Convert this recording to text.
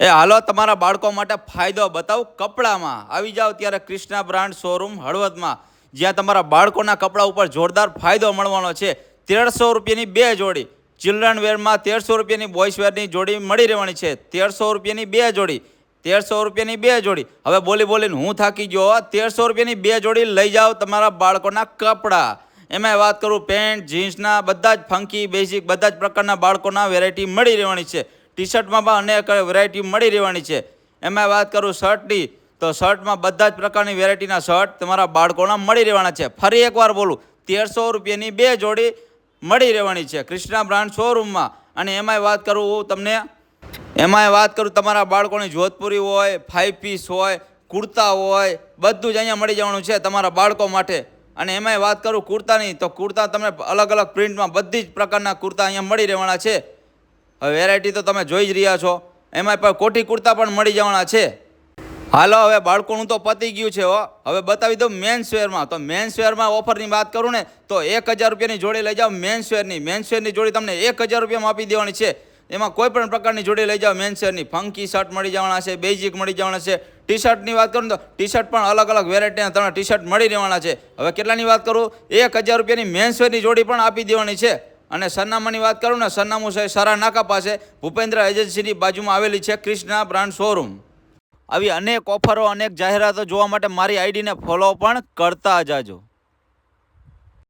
એ હાલો, તમારા બાળકો માટે ફાયદો બતાવું. કપડામાં આવી જાઓ ત્યારે ક્રિષ્ના બ્રાન્ડ શોરૂમ હળવદમાં. જ્યાં તમારા બાળકોના કપડા ઉપર જોરદાર ફાયદો મળવાનો છે. તેરસો રૂપિયાની બે જોડી. ચિલ્ડ્રન વેરમાં તેરસો રૂપિયાની બોયસ વેરની જોડી મળી રહેવાની છે. તેરસો રૂપિયાની બે જોડી. તેરસો રૂપિયાની બે જોડી. હવે બોલી બોલીને હું થાકી ગયો તેરસો રૂપિયાની બે જોડી લઈ જાઓ તમારા બાળકોના કપડાં. એમાં વાત કરું, પેન્ટ, જીન્સના, બધા જ ફંકી બેઝિક બધા જ પ્રકારના બાળકોના વેરાયટી મળી રહેવાની છે. ટી શર્ટમાં પણ અનેક વેરાયટી મળી રહેવાની છે. એમાં વાત કરું શર્ટની તો શર્ટમાં બધા જ પ્રકારની વેરાયટીના શર્ટ તમારા બાળકોના મળી રહેવાના છે. ફરી એકવાર બોલું, તેરસો રૂપિયાની બે જોડી મળી રહેવાની છે કૃષ્ણા બ્રાન્ડ શોરૂમમાં અને એમાંય વાત કરું હું તમને, એમાંય વાત કરું તમારા બાળકોની જોધપુરી હોય ફાઇવ પીસ હોય, કુર્તા હોય, બધું જ અહીંયા મળી જવાનું છે તમારા બાળકો માટે. અને એમાંય વાત કરું કુર્તાની, તો કુર્તા તમને અલગ અલગ પ્રિન્ટમાં બધી જ પ્રકારના કુર્તા અહીંયા મળી રહેવાના છે. હવે વેરાયટી તો તમે જોઈ જ રહ્યા છો. એમાંય પણ કોટી કુર્તા પણ મળી જવાના છે. હાલો, હવે બાળકોનું તો પતી ગયું છે હો. હવે બતાવી દઉં મેન્સ વેરમાં તો મેન્સ વેરમાં ઓફરની વાત કરું ને, તો એક હજાર રૂપિયાની જોડી લઈ જાઓ મેન્સ વેરની મેન્સ વેરની જોડી તમને એક હજાર રૂપિયામાં આપી દેવાની છે. એમાં કોઈ પણ પ્રકારની જોડી લઈ જાઓ મેન્સવેરની ફંકી શર્ટ મળી જવાના છે બેઝિક મળી જવાના છે. ટી શર્ટની વાત કરું તો ટી શર્ટ પણ અલગ અલગ વેરાયટીના તમને ટી શર્ટ મળી રહેવાના છે. હવે કેટલાની વાત કરું? એક હજાર રૂપિયાની મેન્સવેરની જોડી પણ આપી દેવાની છે. અને સરનામાની વાત કરું ને, સરનામું છે સરા નાકા પાસે, ભૂપેન્દ્ર એજન્સીની બાજુમાં આવેલી છે ક્રિષ્ના બ્રાન્ડ શોરૂમ. આવી અનેક ઓફરો, અનેક જાહેરાતો જોવા માટે મારી આઈડીને ફોલો પણ કરતા જાજો.